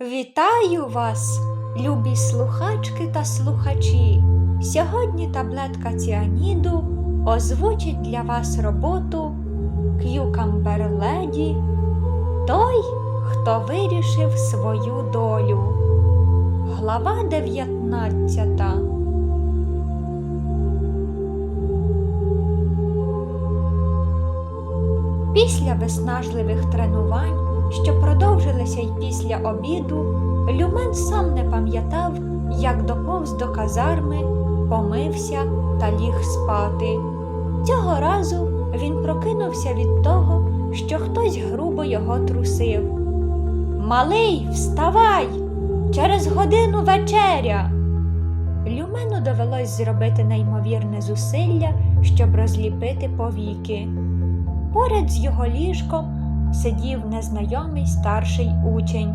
Вітаю вас, любі слухачки та слухачі. Сьогодні таблетка ціаніду озвучить для вас роботу К'юкамбер Леді Той, хто вирішив свою долю. Глава 19 Після виснажливих тренувань, що продовжилися й після обіду, Люмен сам не пам'ятав, як доповз до казарми, помився та ліг спати. Цього разу він прокинувся від того, що хтось грубо його трусив. Малий, вставай! Через годину вечеря. Люмену довелось зробити неймовірне зусилля, щоб розліпити повіки. Поряд з його ліжком сидів незнайомий старший учень.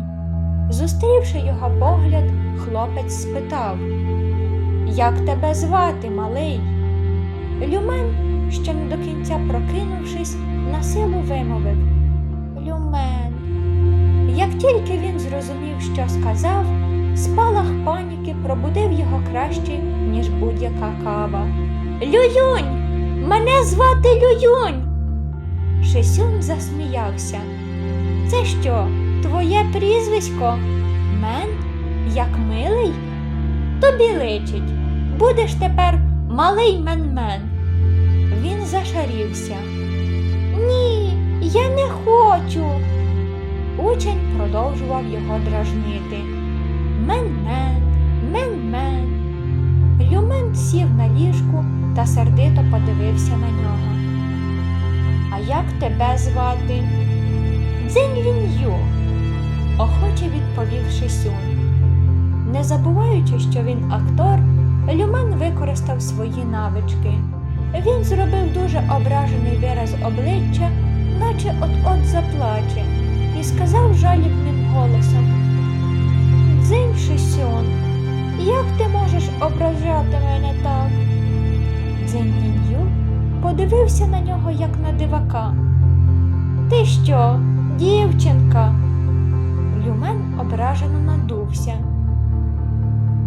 Зустрівши його погляд, хлопець спитав Як тебе звати, малий? Люмен, ще не до кінця прокинувшись, на силу вимовив Люмен. Як тільки він зрозумів, що сказав, спалах паніки пробудив його краще, ніж будь-яка кава. Лююнь! Мене звати Лююнь! Шисюн засміявся. Це що, твоє прізвисько? Мен? Як милий? Тобі личить. Будеш тепер малий мен-мен. Він зашарівся. Ні, я не хочу. Учень продовжував його дражнити. Мен-мен, мен-мен. Люмен сів на ліжку та сердито подивився на нього. Як тебе звати? Дзинь Лін'ю, охоче відповів Шисюн. Не забуваючи, що він актор, Люмен використав свої навички. Він зробив дуже ображений вираз обличчя, наче от-от заплаче, і сказав жалібним голосом Дзинь Шисюн, як ти можеш ображати мене так? Дзинь Лін'ю подивився на нього, як на дивака. Ти що, дівчинка? Люмен ображено надувся.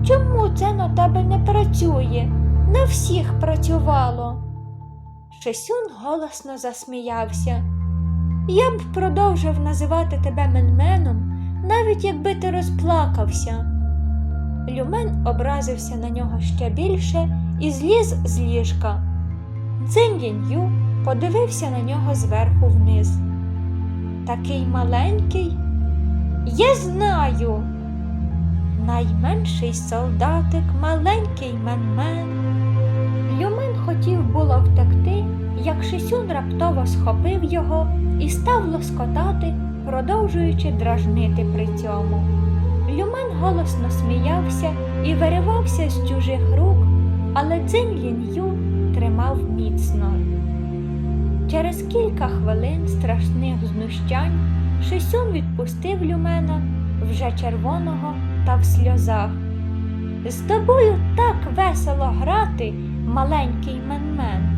Чому це на тебе не працює? На всіх працювало. Шесюн голосно засміявся. Я б продовжив називати тебе менменом, навіть якби ти розплакався. Люмен образився на нього ще більше і зліз з ліжка. Цин Лінь-Ю подивився на нього зверху вниз. Такий маленький. Я знаю. Найменший солдатик, маленький мен-мен. Люмен хотів було втекти, як Шисюн раптово схопив його і став лоскотати, продовжуючи дражнити при цьому. Люмен голосно сміявся і виривався з чужих рук, але Цин Лінь-Ю тримав міцно. Через кілька хвилин страшних знущань Шисюн відпустив Люмена вже червоного та в сльозах. З тобою так весело грати, маленький менмен.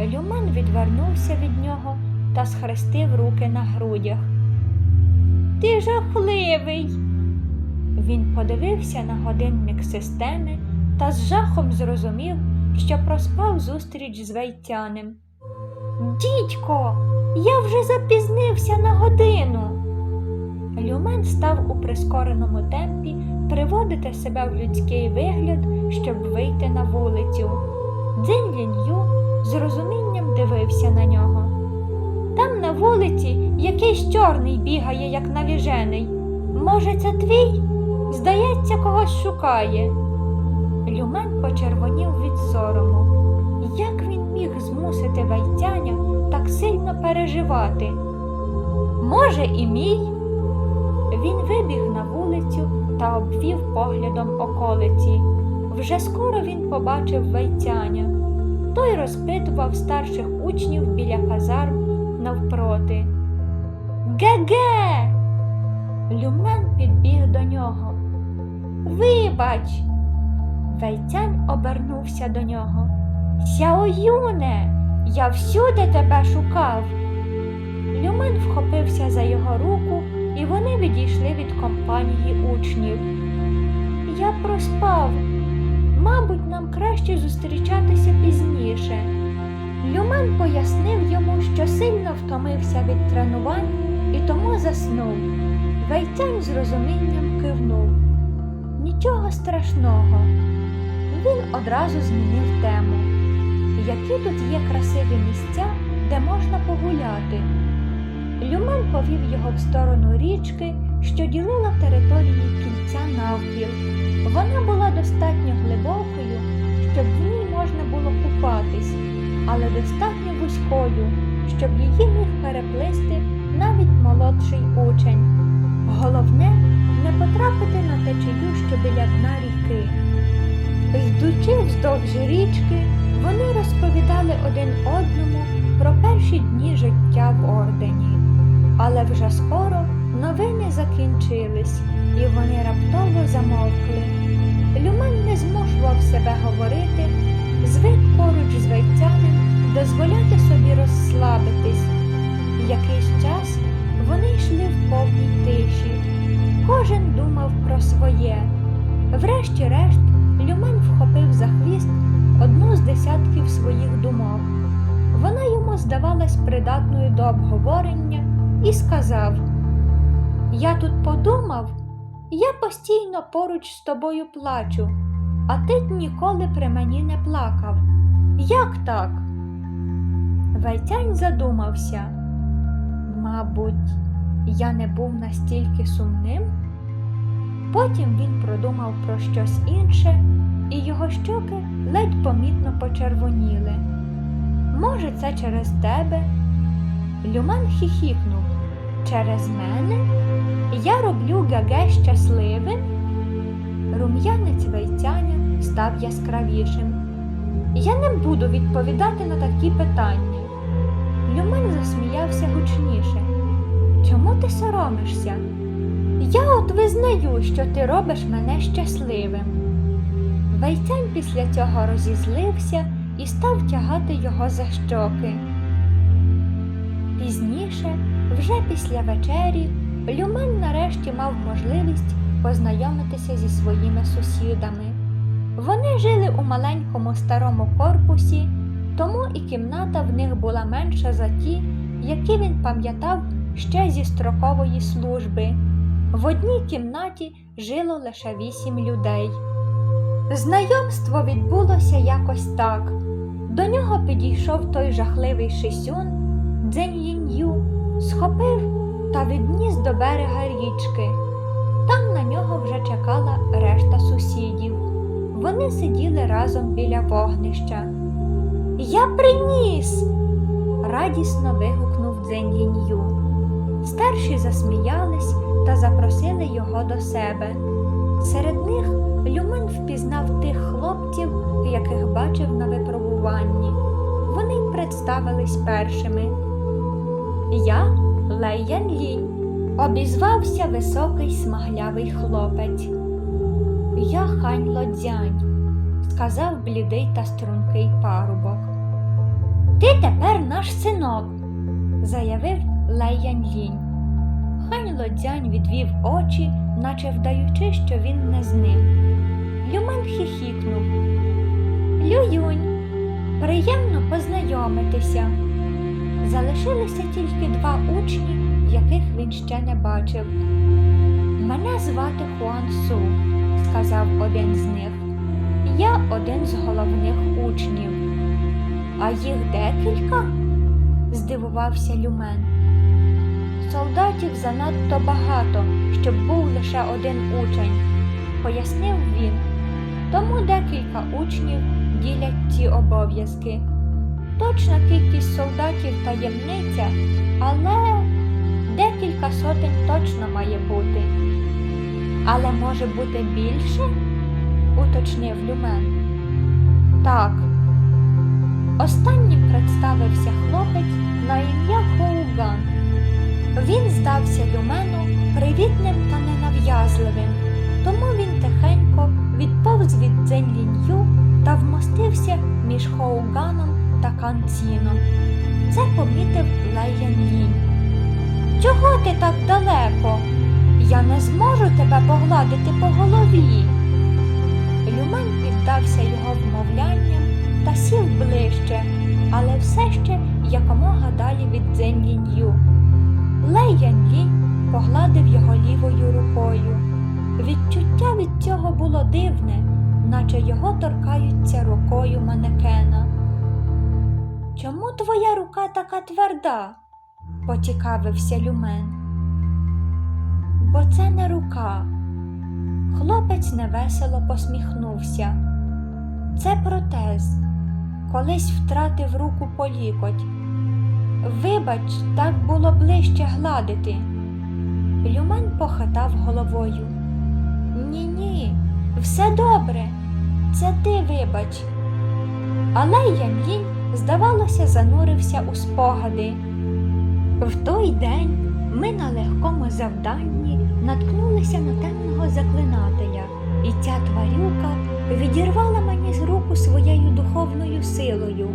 Люмен відвернувся від нього та схрестив руки на грудях. Ти жахливий. Він подивився на годинник системи та з жахом зрозумів, що проспав зустріч з Вейтянем. Дідько, я вже запізнився на годину. Люмен став у прискореному темпі приводити себе в людський вигляд, щоб вийти на вулицю. Дзинь Лінь-Ю з розумінням дивився на нього. Там на вулиці якийсь чорний бігає, як навіжений. Може, це твій? Здається, когось шукає. Люмен почервонів від сорому. Як він міг змусити вайтяня так сильно переживати? Може, і мій? Він вибіг на вулицю та обвів поглядом околиці. Вже скоро він побачив вайтяня. Той розпитував старших учнів біля казарм навпроти. Ге-ге! Люмен підбіг до нього. Вибач. Вейтянь обернувся до нього. Сяоюне, я всюди тебе шукав. Люмен вхопився за його руку і вони відійшли від компанії учнів. Я проспав. Мабуть, нам краще зустрічатися пізніше. Люмен пояснив йому, що сильно втомився від тренувань і тому заснув. Вейцянь з розумінням кивнув. Нічого страшного. Він одразу змінив тему. Які тут є красиві місця, де можна погуляти? Люмен повів його в сторону річки, що ділила території кільця навпіл. Вона була достатньо глибокою, щоб в ній можна було купатись, але достатньо вузькою, щоб її міг переплисти навіть молодший учень. Головне не потрапити на течію, що біля дна ріки. Йдучи вздовж річки, вони розповідали один одному про перші дні життя в ордені. Але вже скоро новини закінчились, і вони раптово замовкли. Люмен не змушував себе говорити, звик поруч з вейцянем дозволяти собі розслабитись. Якийсь час вони йшли в повній тиші. Кожен думав про своє. Врешті-решт, Люмен вхопив за хвіст одну з десятків своїх думок. Вона йому здавалась придатною до обговорення і сказав: Я тут подумав, я постійно поруч з тобою плачу, а ти ніколи при мені не плакав. Як так? Вайтянь задумався. Мабуть, я не був настільки сумним. Потім він продумав про щось інше, і його щоки ледь помітно почервоніли. Може, це через тебе? Люман хіхікнув. Через мене? Я роблю гаге щасливим? Рум'янець вейцяня став яскравішим. Я не буду відповідати на такі питання. Люмен засміявся гучніше. Чому ти соромишся? Я от визнаю, що ти робиш мене щасливим. Вейцянь після цього розізлився і став тягати його за щоки. Пізніше, вже після вечері, Люмен нарешті мав можливість познайомитися зі своїми сусідами. Вони жили у маленькому старому корпусі, тому і кімната в них була менша за ті, які він пам'ятав ще зі строкової служби. В одній кімнаті жило лише вісім людей. Знайомство відбулося якось так. До нього підійшов той жахливий шисюн, Дзень Їн'ю, схопив та відніс до берега річки. Там на нього вже чекала решта сусідів. Вони сиділи разом біля вогнища. Я приніс. радісно вигукнув Дзень Їн'ю. Старші засміялись та запросили його до себе. Серед них Люмен впізнав тих хлопців, яких бачив на випробуванні. Вони й представились першими. Я Лей Ян Лінь, обізвався високий смаглявий хлопець. Я Хань Лодзянь, сказав блідий та стрункий парубок. Ти тепер наш синок, заявив Лей Ян Лінь. Хань Лодзянь відвів очі, наче вдаючи, що він не з ним. Люмен хіхікнув. Лююнь, приємно познайомитися. Залишилися тільки два учні, яких він ще не бачив. Мене звати Хуан Су, сказав один з них. Я один з головних учнів. А їх декілька? здивувався Люмен. Солдатів занадто багато, щоб був лише один учень, пояснив він. Тому декілька учнів ділять ці обов'язки. Точна кількість солдатів таємниця, але декілька сотень точно має бути. Але може бути більше? уточнив Люмен. Так. Останнім представився хлопець на ім'я Хоуган. Він здався Люмену привітним та ненав'язливим, тому він тихенько відповз від Дзень-Лінью та вмостився між Хоуганом та Канціном. Це помітив Лей Янлінь. Чого ти так далеко? Я не зможу тебе погладити по голові. Люмен піддався його вмовлянням та сів ближче, але все ще якомога далі від Дзень-Лінь-Ю. Лей Янь-Лінь погладив його лівою рукою. Відчуття від цього було дивне, наче його торкаються рукою манекена. Чому твоя рука така тверда? поцікавився Люмен. Бо це не рука. Хлопець невесело посміхнувся. Це протез. Колись втратив руку по лікоть. Вибач, так було ближче гладити. Люмен похитав головою. Ні, ні, все добре. Це ти вибач. Але Янь-Лінь, здавалося, занурився у спогади. В той день ми на легкому завданні наткнулися на темного заклинателя, і ця тварюка відірвала мені з руку своєю духовною силою,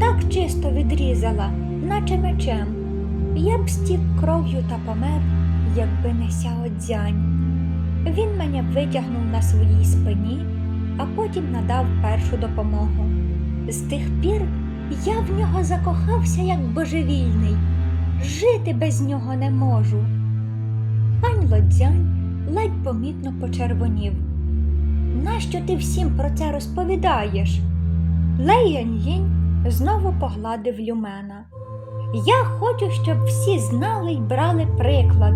так чисто відрізала, наче мечем. Я б стік кров'ю та помер, якби не сяо дзянь. Він мене витягнув на своїй спині, а потім надав першу допомогу. З тих пір я в нього закохався як божевільний. Жити без нього не можу. Хань Лодзянь ледь помітно почервонів. Нащо ти всім про це розповідаєш? Лей Янь-Їнь знову погладив Люмена. Я хочу, щоб всі знали й брали приклад.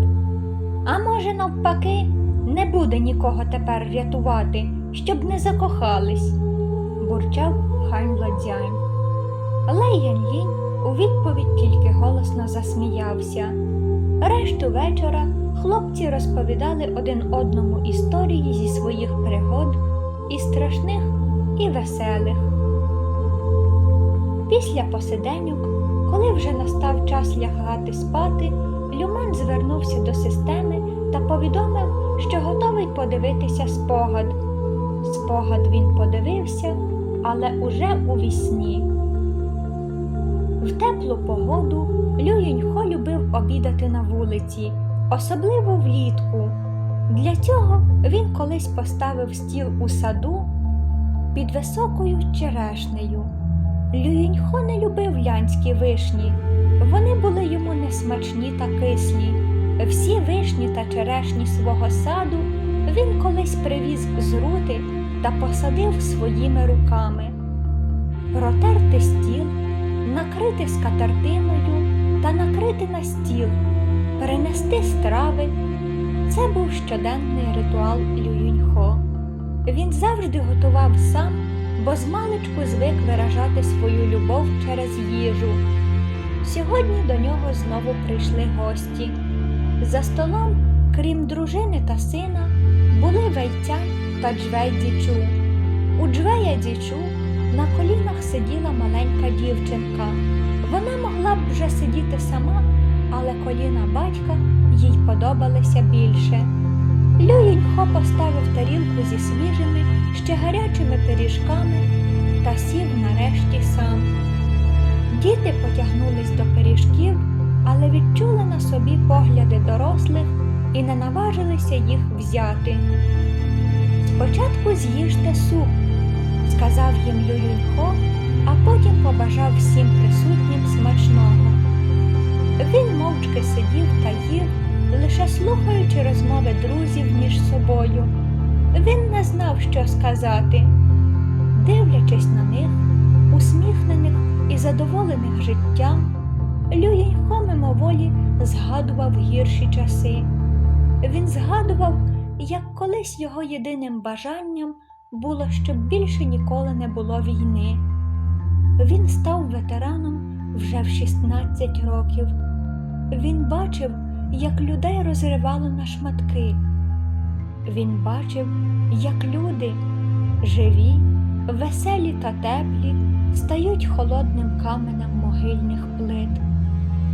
А може, навпаки, не буде нікого тепер рятувати, щоб не закохались, бурчав Хань Лодзянь. Лей Янь-Лінь у відповідь тільки голосно засміявся. Решту вечора хлопці розповідали один одному історії зі своїх пригод, і страшних, і веселих. Після посиденьок, коли вже настав час лягати спати, Люмен звернувся до системи та повідомив, що готовий подивитися спогад. Спогад він подивився, але уже у вісні. В теплу погоду Лю Юньхо любив обідати на вулиці, особливо влітку. Для цього він колись поставив стіл у саду під високою черешнею. Лю Юньхо не любив лянські вишні, вони були йому несмачні та кислі. Всі вишні та черешні свого саду він колись привіз з рути та посадив своїми руками. Протерти стіл накрити скатертиною та накрити на стіл, перенести страви. Це був щоденний ритуал Лююньхо. Він завжди готував сам, бо змалечку звик виражати свою любов через їжу. Сьогодні до нього знову прийшли гості. За столом, крім дружини та сина, були Вейцянь та Джвей Дічу. У Джвея Дічу на колінах сиділа маленька дівчинка. Вона могла б вже сидіти сама, але коліна батька їй подобалися більше. Люїньхо поставив тарілку зі свіжими, ще гарячими пиріжками та сів нарешті сам. Діти потягнулись до пиріжків, але відчули на собі погляди дорослих і не наважилися їх взяти. Спочатку з'їжте суп сказав їм Лююньхо, а потім побажав всім присутнім смачного. Він мовчки сидів та їв, лише слухаючи розмови друзів між собою. Він не знав, що сказати. Дивлячись на них, усміхнених і задоволених життям, Люїньхо мимоволі згадував гірші часи. Він згадував, як колись його єдиним бажанням було, щоб більше ніколи не було війни. Він став ветераном вже в 16 років. Він бачив, як людей розривало на шматки. Він бачив, як люди, живі, веселі та теплі, стають холодним каменем могильних плит.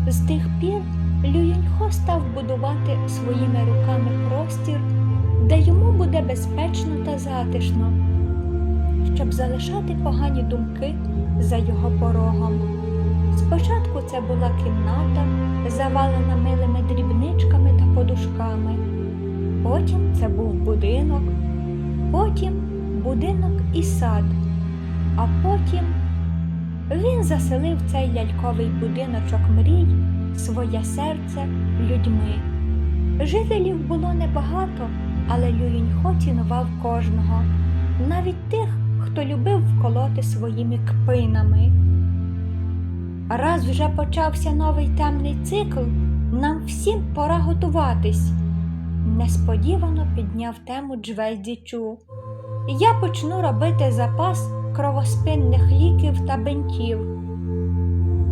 З тих пір Люїньхо став будувати своїми руками простір де йому буде безпечно та затишно, щоб залишати погані думки за його порогом. Спочатку це була кімната, завалена милими дрібничками та подушками. Потім це був будинок, потім будинок і сад, а потім він заселив цей ляльковий будиночок мрій своє серце людьми. Жителів було небагато, але Люїньхо цінував кожного, навіть тих, хто любив вколоти своїми кпинами. Раз вже почався новий темний цикл, нам всім пора готуватись. Несподівано підняв тему Джвездічу. Я почну робити запас кровоспинних ліків та бинтів.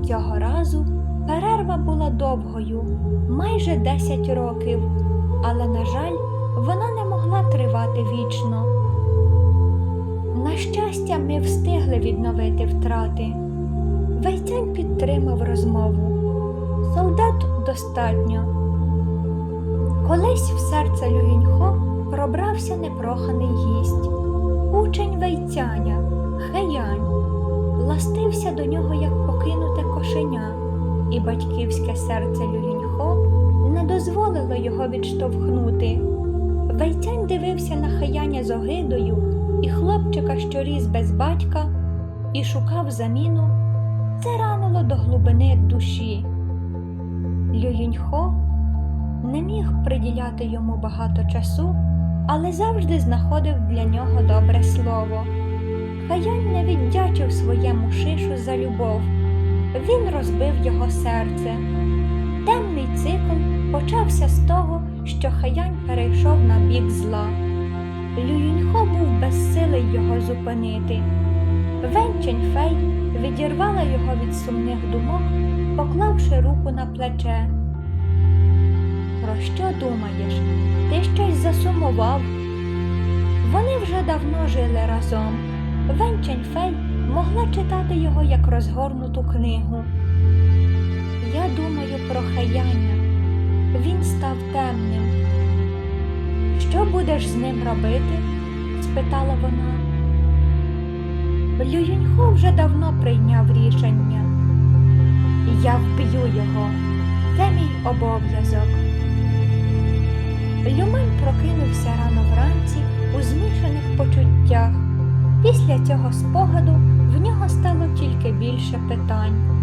Цього разу перерва була довгою, майже 10 років, але, на жаль, вона не могла тривати вічно. На щастя, ми встигли відновити втрати. Вейцянь підтримав розмову. Солдат достатньо. Колись в серце Люїньхо пробрався непроханий гість, учень Вейцяня, Хеянь, ластився до нього, як покинуте кошеня, і батьківське серце Люїньхо не дозволило його відштовхнути. Вейцянь дивився на Хаяня з огидою і хлопчика, що ріс без батька, і шукав заміну. Це ранило до глибини душі. Люїньхо не міг приділяти йому багато часу, але завжди знаходив для нього добре слово. Хаянь не віддячив своєму шишу за любов. Він розбив його серце. Темний цикл почався з того, що Хаянь перейшов на бік зла. Люїньхо був безсилий його зупинити. Венчень Фей відірвала його від сумних думок, поклавши руку на плече. Що думаєш? Ти щось засумував? Вони вже давно жили разом. Венчень Фей могла читати його як розгорнуту книгу. Я думаю про Хаяня. Він став темним. Що будеш з ним робити? спитала вона. Лююньхо вже давно прийняв рішення. Я вб'ю його. Це мій обов'язок. Люмен прокинувся рано вранці у змішаних почуттях. Після цього спогаду в нього стало тільки більше питань.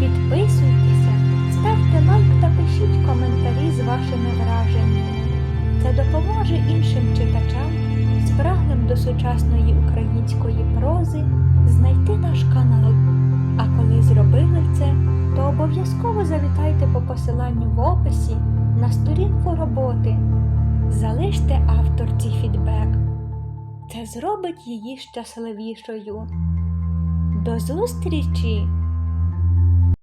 Підписуйтеся, ставте лайк та пишіть коментарі з вашими враженнями. Це допоможе іншим читачам, спраглим до сучасної української прози, знайти наш канал. Зробили це, то обов'язково завітайте по посиланню в описі на сторінку роботи. Залиште авторці фідбек. Це зробить її щасливішою. До зустрічі!